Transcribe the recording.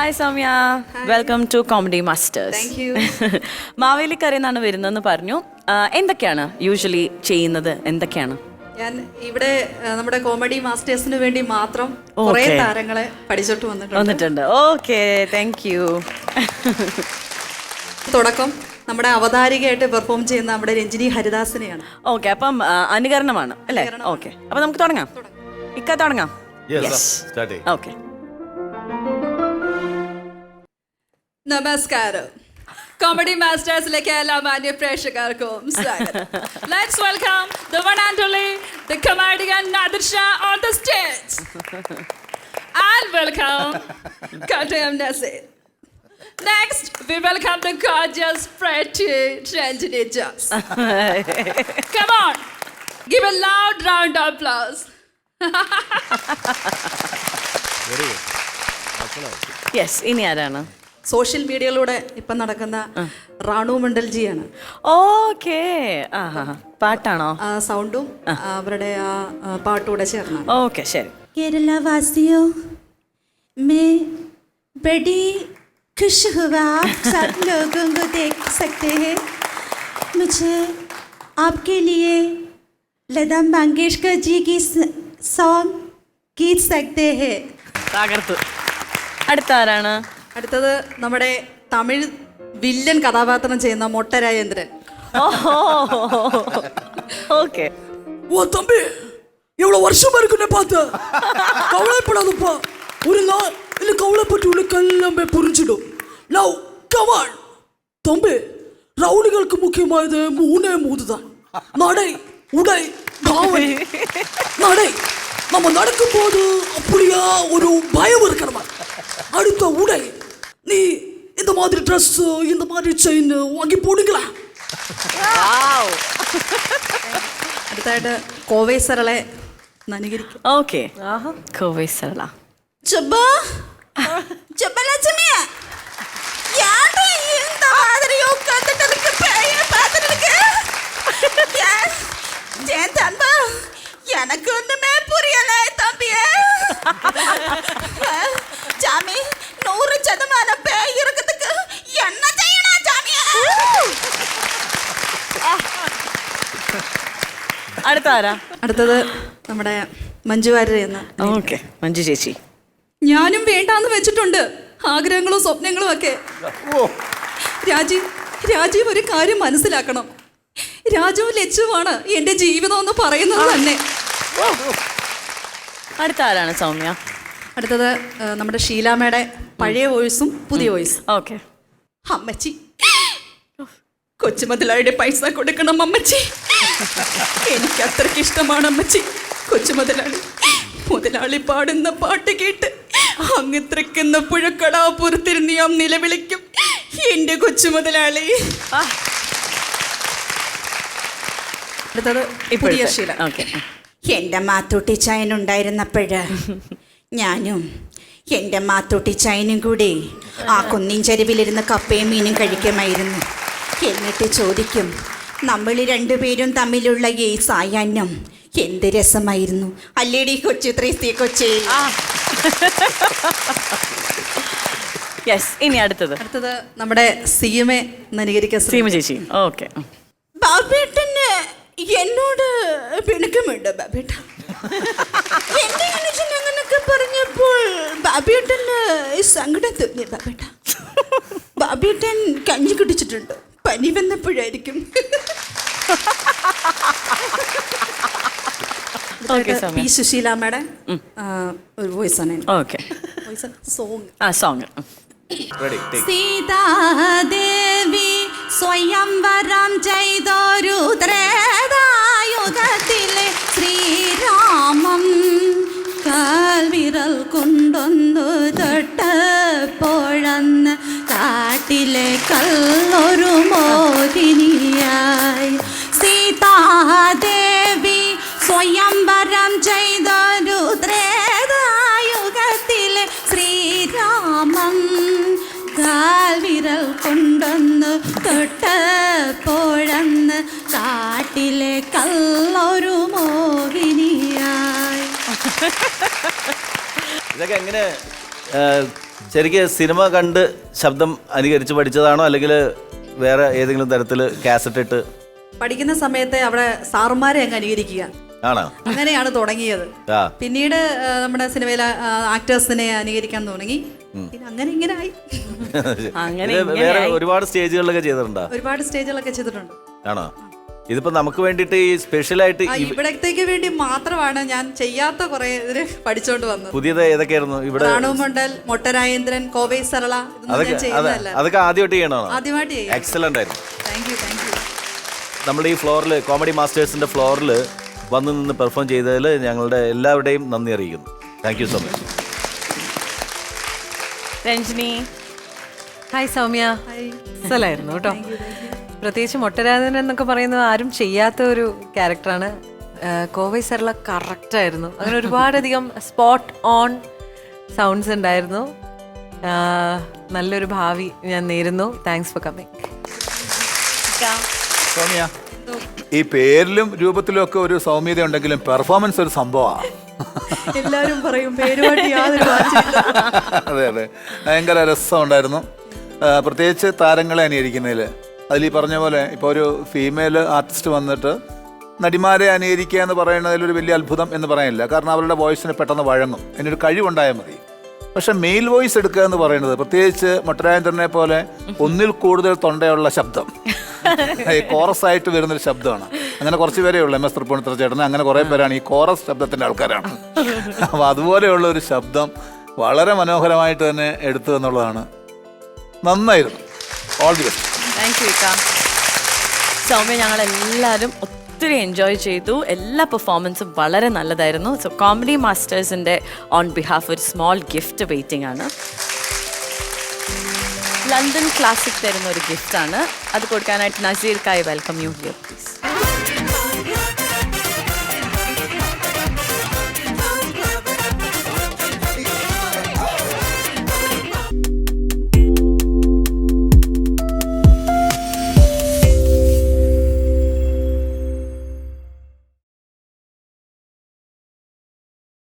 Hi Soumya welcome to comedy masters Thank Maveli Mavelikkara എന്നാണ് വരുന്നതെന്ന് പറഞ്ഞു. എന്തൊക്കെയാണ് യൂഷ്വലി ചെയ്യുന്നത്? എന്തൊക്കെയാണ്? ഞാൻ ഇവിടെ നമ്മുടെ കോമഡി മാസ്റ്റേഴ്സിന് വേണ്ടി മാത്രം കുറെ താരങ്ങളെ പഠിച്ചിട്ട് വന്നിട്ടുണ്ട്. വന്നിട്ടുണ്ട്. ഓക്കെ താങ്ക് യു തുടക്കം നമ്മുടെ അവതാരികയായിട്ട് പെർഫോം ചെയ്യുന്ന നമ്മുടെ രഞ്ജിനി ഹരിദാസിനെയാണ്. ഓക്കെ അപ്പം അനുകരണമാണ് അല്ലേ? ഓക്കെ അപ്പൊ നമുക്ക് തുടങ്ങാം. ഇക്ക തുടങ്ങാം. ഓക്കെ നമസ്കാരം കോമഡി മാസ്റ്റേഴ്സിലേക്ക് എല്ലാ മാന്യ പ്രേക്ഷകർക്കും സ്വാഗതം let's welcome the one and only the comedian Nadir Shah on the stage and welcome Kottayam Nazir Next, we welcome the gorgeous, pretty Ranjini Joss. Come on, give a loud round of applause. Yes ഇനി ആരാണ് social മീഡിയയിലൂടെ ഇപ്പം നടക്കുന്ന Ranu മണ്ഡൽജിയാണ് okay ആ ഹാ പാട്ടാണോ ആ സൗണ്ടും അവരുടെ ആ ആ, പാട്ടുകൂടെ ചേർന്നാണ് ഓക്കെ ശരി केरला वासियों मैं बड़ी खुश हुआ आप सब लोगों को देख सकते हैं मुझे आपके लिए लता मंगेशकर जी की सॉन्ग गीत सकते हैं തകർത്തു അടുത്ത ആരാണ് അടുത്തത് നമ്മുടെ തമിഴ് വില്ലൻ കഥാപാത്രം ചെയ്യുന്ന മൊട്ട രാജേന്ദ്രൻ ഓഹോ ஓகே ஓ தம்பி எவ்வளவு வருஷமா இருக்கு நான் பார்த்து கவலைப்படாதப்பா ஒரு நாள் இல்ல கவலைப்பட்டு உனக்கு எல்லாமே புரிஞ்சிடும் லவ் கமான் தம்பி ரவுடிகளுக்கு முக்கியமானது மூணே மூது தான் நடை உடை பாவனை நடை நம்ம நடக்கும்போது அப்படியா ஒரு பயம் இருக்கணுமா அடுத்த உடை நீ இந்த மாதிரி ட்ரெஸ் இந்த மாதிரி செயின் வாங்கி போடுங்களா അടുത്തായിട്ട് കോവൈ സരളെ നനുകരിക്കും ஓகே கோவை சரளா சுப்பா അടുത്ത അടുത്തത് നമ്മുടെ മഞ്ജു വാര്യർ എന്ന ഓക്കെ. മഞ്ജു ചേച്ചി. ഞാനും വേണ്ടാന്ന് വെച്ചിട്ടുണ്ട്. ആഗ്രഹങ്ങളും സ്വപ്നങ്ങളും ഒക്കെ. രാജീവ് രാജീവ് ഒരു കാര്യം മനസ്സിലാക്കണം. രാജുവും ലച്ചുവാണ് എന്റെ ജീവിതം എന്ന് പറയുന്നത് തന്നെ. അടുത്ത ആരാണ് സൗമ്യ? അടുത്തത് നമ്മുടെ ഷീലാമ്മയുടെ പഴയ വോയിസും പുതിയ വോയിസും. ഓക്കെ. അമ്മച്ചി. കൊച്ചുമതിലായുടെ പൈസ കൊടുക്കണം അമ്മച്ചി. എനിക്ക് അത്രയ്ക്ക് ഇഷ്ടമാണ് അമ്മച്ചി. കൊച്ചു മുതലാളി. മുതലാളി പാടുന്ന പാട്ട് കേട്ട് അങ്ങ് തൃക്കുന്ന പുഴക്കടാ പുറത്തിരുന്ന് ഞാൻ നിലവിളിക്കും. എന്റെ കൊച്ചു മുതലാളി. അടുത്തത് പുതിയ ശീല. ഓക്കെ. എന്റെ മാത്തൂട്ടി ചൈൻ ഉണ്ടായിരുന്നപ്പോഴ് ഞാനും എന്റെ മാത്തൂട്ടി ചൈനും കൂടി ആ കുന്നിൻ ചരിവിലിരുന്ന് കപ്പയും മീനും കഴിക്കുമായിരുന്നു. എന്നിട്ട് ചോദിക്കും നമ്മൾ രണ്ടുപേരും തമ്മിലുള്ള ഈ സായാഹ്നം എന്ത് രസമായിരുന്നു. അല്ലേടി കൊച്ചു ത്രീസ്തി കൊച്ചി? യെസ് ഇനി അടുത്തത്. അടുത്തത് നമ്മുടെ സീമെ എ സീമ ചേച്ചി. ഓക്കെ ബാബേട്ടന് എന്നോട് പിണക്കമുണ്ട് ബാബേട്ട. എന്റെ അനുജൻ അങ്ങനൊക്കെ പറഞ്ഞപ്പോൾ ബാബേട്ടന് സങ്കടം തോന്നി ബാബേട്ട? ബാബേട്ടൻ കഞ്ഞി കുടിച്ചിട്ടുണ്ട്. പനി വന്നപ്പോഴായിരിക്കും. ഓക്കെ പി സുശീല സുശീലാമ്മയുടെ ആ, ഒരു വോയിസ് ആണ് ഓക്കെ വോയിസ് സോങ്. ആ സോങ്. റെഡി ടേക്ക് സീതാദേവി സ്വയംവരം ചെയ്തൊരു കാട്ടിലെ കല്ലൊരു മോദിനിയായി സീതാദേവി സ്വയംവരം ചെയ്തൊരു ത്രേതായുഗത്തിലെ ശ്രീരാമം കാൽവിരൽ കൊണ്ടൊന്ന് തൊട്ടപ്പോഴന്ന് കാട്ടിലെ കല്ലൊരു മോഹിനിയായി. ഇതൊക്കെ എങ്ങനെ ശരിക്ക് സിനിമ കണ്ട് ശബ്ദം അനുകരിച്ച് പഠിച്ചതാണോ അല്ലെങ്കിൽ വേറെ ഏതെങ്കിലും തരത്തിൽ കാസറ്റ് ഇട്ട്? പഠിക്കുന്ന സമയത്ത് അവിടെ സാറുമാരെ അങ്ങ് അനുകരിക്കുക. ആണോ? അങ്ങനെയാണ് തുടങ്ങിയത്. ആ. പിന്നീട് ആ, നമ്മുടെ സിനിമയിലെ ആക്ടേഴ്സിനെ അനുകരിക്കാൻ തുടങ്ങി. പിന്നെ അങ്ങനെ ഇങ്ങനെ ആയി. അങ്ങനെ ഇത് വേറെ ഒരുപാട് സ്റ്റേജുകളിലൊക്കെ ചെയ്തിട്ടുണ്ടോ? ഒരുപാട് സ്റ്റേജുകളൊക്കെ ചെയ്തിട്ടുണ്ട്. ആണോ? ഇതിപ്പോ നമുക്ക് വേണ്ടിയിട്ട് ഈ സ്പെഷ്യലായിട്ട് ആ, ഇവിടത്തേക്ക് വേണ്ടി മാത്രമാണ് ഞാൻ ചെയ്യാത്ത കുറെ ഇതിന് പഠിച്ചോണ്ട് വന്നത്. പുതിയത് ഏതൊക്കെയായിരുന്നു? ഇവിടെ റാണുമണ്ഡൽ മൊട്ടരായേന്ദ്രൻ കോവൈ സരള ഇതൊന്നും അതൊക്കെ ഞാൻ അതെ ചെയ്യുന്നതല്ല. അതൊക്കെ ആദ്യമായിട്ട് ചെയ്യണോ ആദ്യമായിട്ട് ചെയ്യാം. എക്സലന്റ് ആയിരുന്നു. താങ്ക് യു താങ്ക് യു നമ്മുടെ ഈ ഫ്ലോറിൽ കോമഡി മാസ്റ്റേഴ്സിന്റെ ഫ്ലോറിൽ വന്ന് നിന്ന് പെർഫോം ചെയ്തതിൽ ഞങ്ങളുടെ എല്ലാവരുടെയും നന്ദി അറിയിക്കുന്നു. Thank you so much Ranjini. Hi Soumya. സലായിരുന്നു കേട്ടോ. പ്രത്യേകിച്ച് മൊട്ടരാജൻ എന്നൊക്കെ പറയുന്നത് ആരും ചെയ്യാത്ത ഒരു ക്യാരക്ടറാണ്. കോവൈ സർല കറക്റ്റ് ആയിരുന്നു. അങ്ങനെ ഒരുപാടധികം സ്പോട്ട് ഓൺ സൗണ്ട്സ് ഉണ്ടായിരുന്നു. നല്ലൊരു ഭാവി ഞാൻ നേരുന്നു. താങ്ക്സ് ഫോർ കമ്മിങ് സൗമ്യ ഈ പേരിലും രൂപത്തിലും ഒക്കെ ഒരു സൗമ്യത ഉണ്ടെങ്കിലും പെർഫോമൻസ് ഒരു സംഭവമാണ് എല്ലാവരും പറയും പേരുമായിട്ട് യാതൊരു അതെ അതെ. ഭയങ്കര രസമുണ്ടായിരുന്നു പ്രത്യേകിച്ച് താരങ്ങളെ അനുകരിക്കുന്നതിൽ അതിൽ ഈ പറഞ്ഞ പോലെ ഇപ്പോൾ ഒരു ഫീമെയിൽ ആർട്ടിസ്റ്റ് വന്നിട്ട് നടിമാരെ അനുകരിക്കുക എന്ന് പറയുന്നതിൽ ഒരു വലിയ അത്ഭുതം എന്ന് പറയാനില്ല കാരണം അവരുടെ വോയിസിന് പെട്ടെന്ന് വഴങ്ങും. അതിനൊരു കഴിവുണ്ടായാൽ മതി. പക്ഷെ മെയിൽ വോയിസ് എടുക്കുക എന്ന് പറയുന്നത് പ്രത്യേകിച്ച് മൊട്ടരാജേന്ദ്രനെ പോലെ ഒന്നിൽ കൂടുതൽ തൊണ്ടയുള്ള ശബ്ദം. കോറസ് ആയിട്ട് വരുന്നൊരു ശബ്ദമാണ്. അങ്ങനെ കുറച്ച് പേരേ ഉള്ളൂ എം എസ് തൃപ്പൂണിത്തറ ചേട്ടൻ അങ്ങനെ കുറേ പേരാണ് ഈ കോറസ് ശബ്ദത്തിന്റെ ആൾക്കാരാണ്. അപ്പോൾ അതുപോലെയുള്ള ഒരു ശബ്ദം വളരെ മനോഹരമായിട്ട് തന്നെ എടുത്തു എന്നുള്ളതാണ്. നന്നായിരുന്നു. All the best thank you ഇക്ക സൗമ്യ ഞങ്ങൾ എല്ലാവരും ഒത്തിരി എൻജോയ് ചെയ്തു. എല്ലാ പെർഫോമൻസും വളരെ നല്ലതായിരുന്നു. സോ കോമഡി മാസ്റ്റേഴ്സിന്റെ ഓൺ ബിഹാഫ് ഒരു സ്മോൾ ഗിഫ്റ്റ് വെയിറ്റിംഗ് ആണ്. ലണ്ടൻ ക്ലാസിക് തരുന്ന ഒരു ഗിഫ്റ്റാണ് അത് കൊടുക്കാനായിട്ട് നസീർക്കായി കായ് വെൽക്കം യു ഹിയർ പ്ലീസ്